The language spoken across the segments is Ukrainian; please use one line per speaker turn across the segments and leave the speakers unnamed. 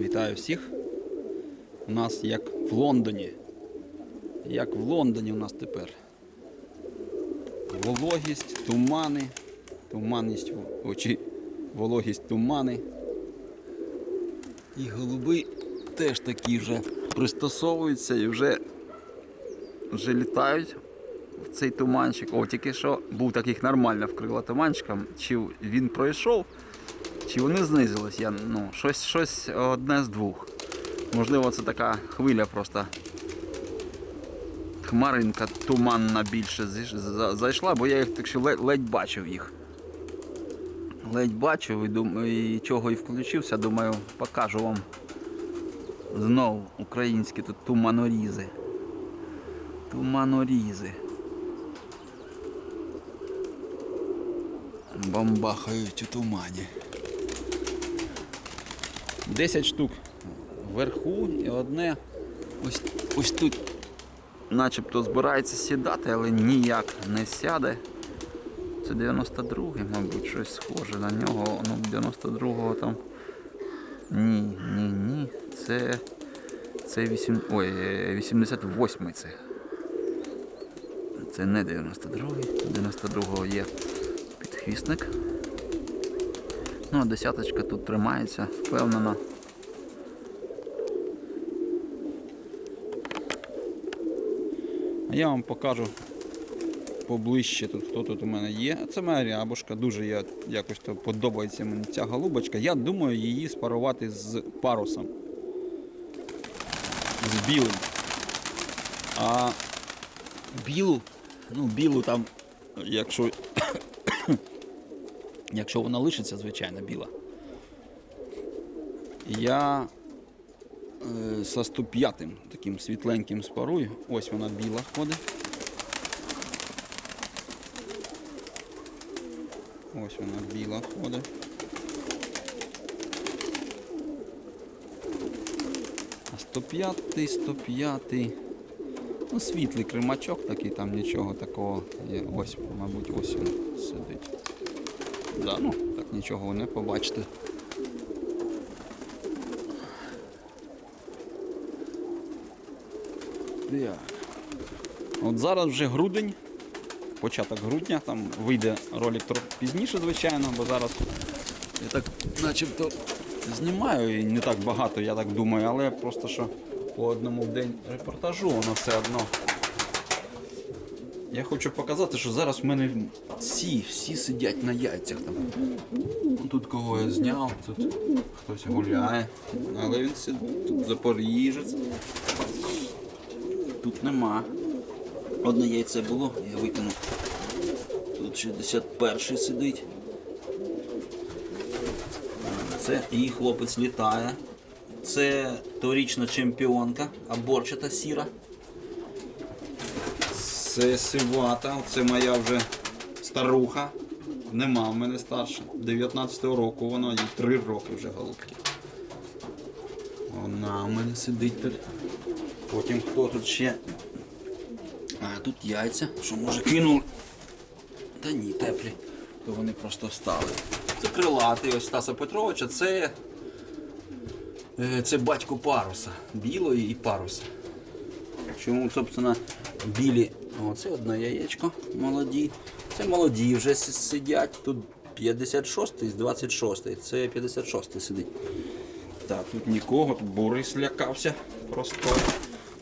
Вітаю всіх. У нас як в Лондоні. Як в Лондоні у нас тепер. Вологість, тумани. Туманність очі, вологість тумани. І голуби теж такі вже пристосовуються і вже, вже літають в цей туманчик. О, тільки що був таких нормально вкрила туманчиком. Чи він пройшов, чи вони знизились. Я, ну, щось, щось одне з двох. Можливо, це така хвиля просто. Хмаринка туманна більше зайшла, бо я їх так що ледь, бачив їх. Ледь бачив і, дум... і чого і включився, думаю, покажу вам знову українські тут туманорізи. Туманорізи. Бомбахають у тумані. 10 штук вверху і одне ось, ось тут начебто збирається сідати, але ніяк не сяде. Це 92-й, мабуть, щось схоже на нього. Ну, 92-го там. Ні, ні, ні. Це. Це 8. Ой, е, 88-й це. Це не 92-й. 92-го є підхвісник. Ну, десяточка тут тримається, впевнено. А я вам покажу поближче тут, хто тут у мене є. Це моя рябушка, дуже я, якось то подобається мені ця голубочка. Я думаю її спарувати з парусом. З білим. А білу, ну білу там, якщо, якщо вона лишиться, звичайно, біла. Я е, со 105 таким світленьким спарую. Ось вона біла ходить. Ось вона біла ходить. А 105, 105. Ну, світлий кримачок такий, там нічого такого є. Ось, мабуть, ось він сидить. Да, ну, так нічого не побачите. От зараз вже грудень, початок грудня, там вийде ролик трохи пізніше, звичайно, бо зараз я так начебто знімаю і не так багато, я так думаю, але просто що по одному в день репортажу, воно все одно. Я хочу показати, що зараз в мене всі, всі сидять на яйцях там. Тут кого я зняв, тут хтось гуляє, але він сидить, тут запоріжець. Тут нема. Одне яйце було, я викинув. Тут 61 сидить. Це і хлопець літає. Це торічна чемпіонка, аборчата сіра. Це сивата, це моя вже старуха. Нема в мене старша. 19-го року вона, їй 3 роки вже голубки. Вона у мене сидить тут. Потім хто тут ще. А, тут яйця, що може кинули. Та ні, теплі. То вони просто встали. Це крилатий ось Стаса Петровича, це. е, Це батько паруса. Білої і паруса. Чому, собственно, білі. О, це одне яєчко молоді. Це молоді вже сидять. Тут 56 з 26. Це 56-й сидить. Так, тут нікого, тут Борис лякався просто.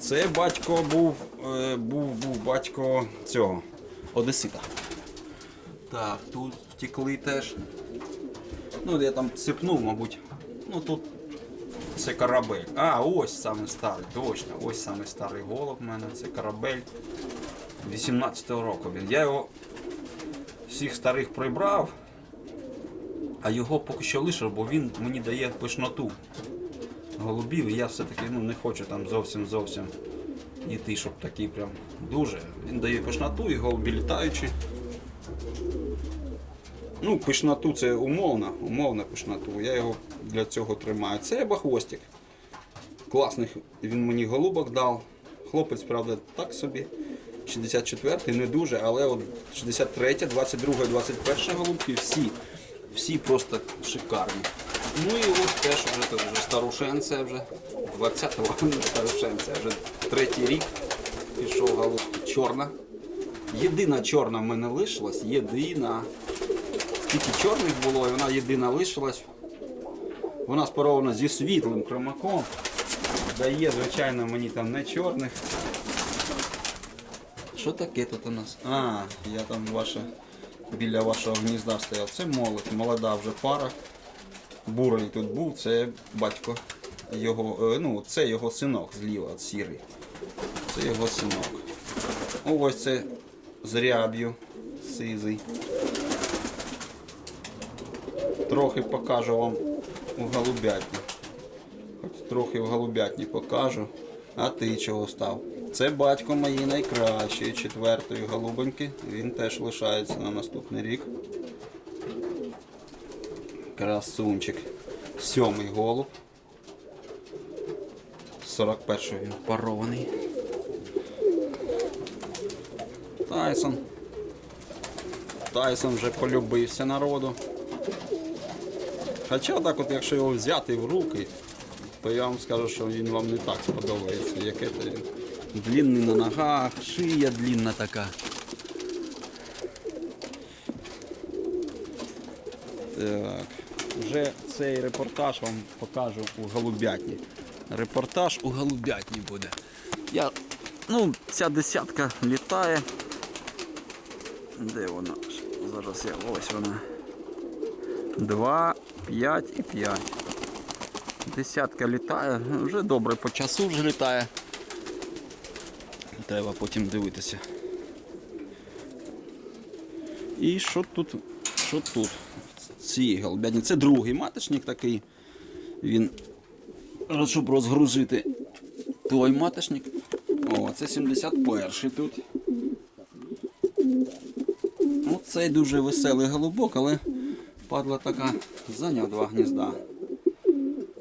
Це батько був, е, був, був батько цього Одесита. Так, тут втекли теж. Ну, я там сипнув, мабуть. Ну тут це корабель. А, ось саме старий, точно, ось саме старий голуб в мене, це корабель 18-го року. Я його всіх старих прибрав, а його поки що лишив, бо він мені дає пишноту голубів, і я все-таки ну, не хочу там зовсім зовсім йти, щоб такий прям дуже. Він дає пишноту і голубі літаючі. Ну, пишноту це умовна, умовна пишноту. Я його для цього тримаю. Це бахвостик. Класний він мені голубок дав. Хлопець, правда, так собі. 64-й не дуже, але от 63, 22, 21 голубки всі, всі просто шикарні. Ну і ось теж вже, вже старушенце, вже 20-го старушенце, вже третій рік пішов голубка. Чорна. Єдина чорна в мене лишилась, єдина. Скільки чорних було, і вона єдина лишилась. Вона спарована зі світлим кромаком. Дає, звичайно, мені там не чорних. Що таке тут у нас? А, я там ваше, біля вашого гнізда стояв. Це молодь, молода вже пара. Бурий тут був, це батько його, е, ну, це його синок зліва, сірий. Це його синок. Ось це з ряб'ю сизий. Трохи покажу вам у голубятні. Хоч трохи в голубятні покажу. А ти чого став? Це батько моєї найкращої четвертої голубоньки. Він теж лишається на наступний рік. Красунчик. Сьомий голуб. 41-й він парований. Тайсон. Тайсон вже полюбився народу. Хоча так от, якщо його взяти в руки, то я вам скажу, що він вам не так сподобається. Яке то він. Длінний на ногах, шия длінна така. Так. Вже цей репортаж вам покажу у голубятні. Репортаж у голубятні буде. Я, ну, ця десятка літає. Де вона? Зараз я ось вона. 2, 5 і 5. Десятка літає, вже добре по часу вже літає. Треба потім дивитися. І що тут? Що тут? Ці голубятні. Це другий маточник такий. Він, щоб розгрузити той маточник. О, це 71-й тут. Ну, цей дуже веселий голубок, але падла така зайняв два гнізда.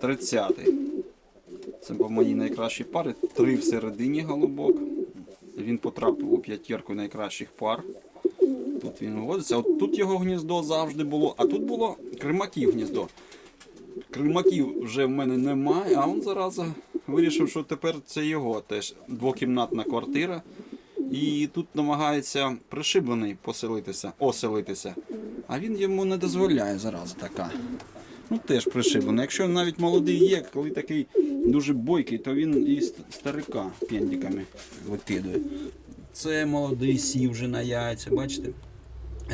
30-й. Це по моїй найкращій парі. Три всередині голубок. Він потрапив у п'ятірку найкращих пар. Тут він виводиться. От тут його гніздо завжди було, а тут було кримаків гніздо. Кримаків вже в мене немає, а він зараза вирішив, що тепер це його теж двокімнатна квартира. І тут намагається пришиблений поселитися, оселитися. А він йому не дозволяє зараза така. Ну теж пришиблений. Якщо навіть молодий є, коли такий дуже бойкий, то він і старика пендиками викидує. Це молодий сів вже на яйця, бачите?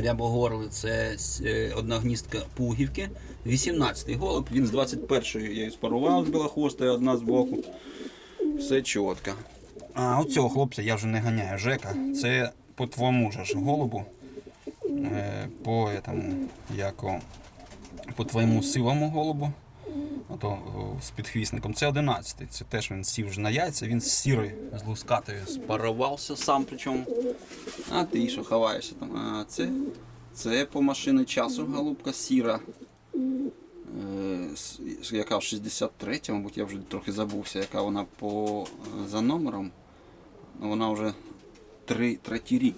Рябогорли це е, одна гніздка пугівки. 18-й голуб, він з 21-ї я її спарував з білохвостою, одна з боку. Все чітко. А оцього хлопця я вже не ганяю. Жека, це по твоєму ж голубу. Е, по этому, яко, по твоєму сивому голубу. Ото о, з підхвісником. Це 11-й. Це теж він сів вже на яйця, він з сірою, з лускатою спарувався сам причому. А ти що ховаєшся там? А це, це по машини часу голубка сіра. Е, яка в 63 мабуть, я вже трохи забувся, яка вона по е, за номером. Ну, Вона вже три, третій рік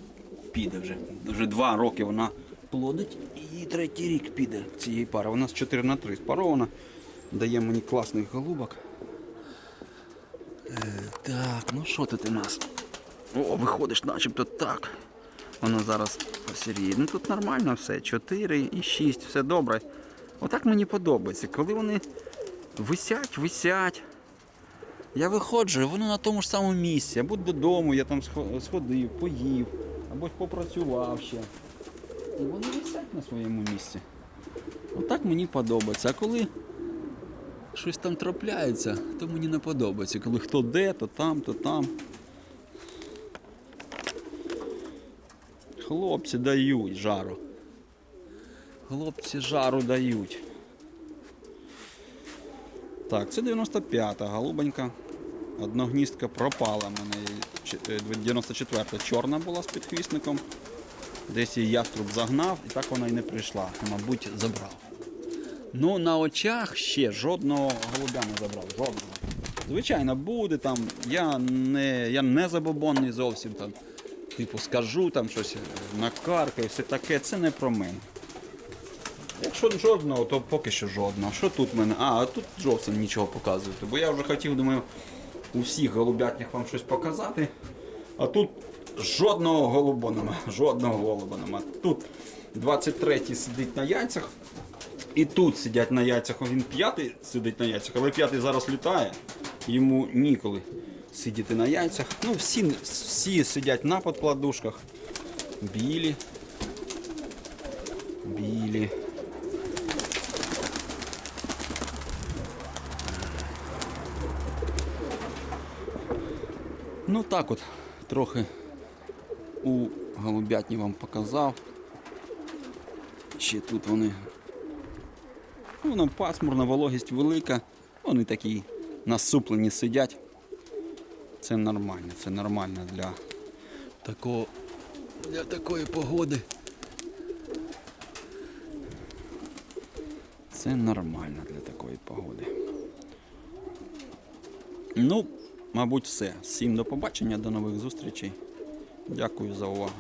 піде вже. Вже два роки вона плодить і третій рік піде цієї пари. Вона з 4 на 3 спарована. Дає мені класних голубок. Е, так, ну що тут у нас? О, виходиш начебто так. Воно зараз посіріє. Ну тут нормально все. 4 і 6, все добре. Отак мені подобається. Коли вони висять, висять. Я виходжу, воно на тому ж самому місці. Або додому я там сходив, поїв, або попрацював ще. І вони висять на своєму місці. Отак мені подобається. А коли щось там трапляється, то мені не подобається. Коли хто де, то там, то там. Хлопці дають жару. Хлопці жару дають. Так, це 95-та голубонька. Одногністка пропала в мене. Е, 94-та чорна була з підхвісником. Десь її яструб загнав і так вона і не прийшла. Мабуть, забрав. Ну, на очах ще жодного голубя не забрав. Жодного. Звичайно, буде там. Я не, я не забобонний зовсім там. Типу, скажу там щось, накаркаю, все таке. Це не про мене. Якщо жодного, то поки що жодного. Що тут в мене? А, тут зовсім нічого показувати. Бо я вже хотів, думаю, у всіх голубятнях вам щось показати. А тут жодного голуба нема. Жодного голуба нема. Тут 23-й сидить на яйцях. І тут сидять на яйцях, він п'ятий сидить на яйцях, але п'ятий зараз літає. Йому ніколи сидіти на яйцях. Ну, всі, всі сидять на подкладушках. Білі. Білі. Ну так от, трохи у голубятні вам показав. Ще тут вони. Ну, Воно пасмурно, вологість велика. Вони такі насуплені сидять. Це нормально, це нормально для такого для такої погоди. Це нормально для такої погоди. Ну, мабуть, все. Всім до побачення, до нових зустрічей. Дякую за увагу.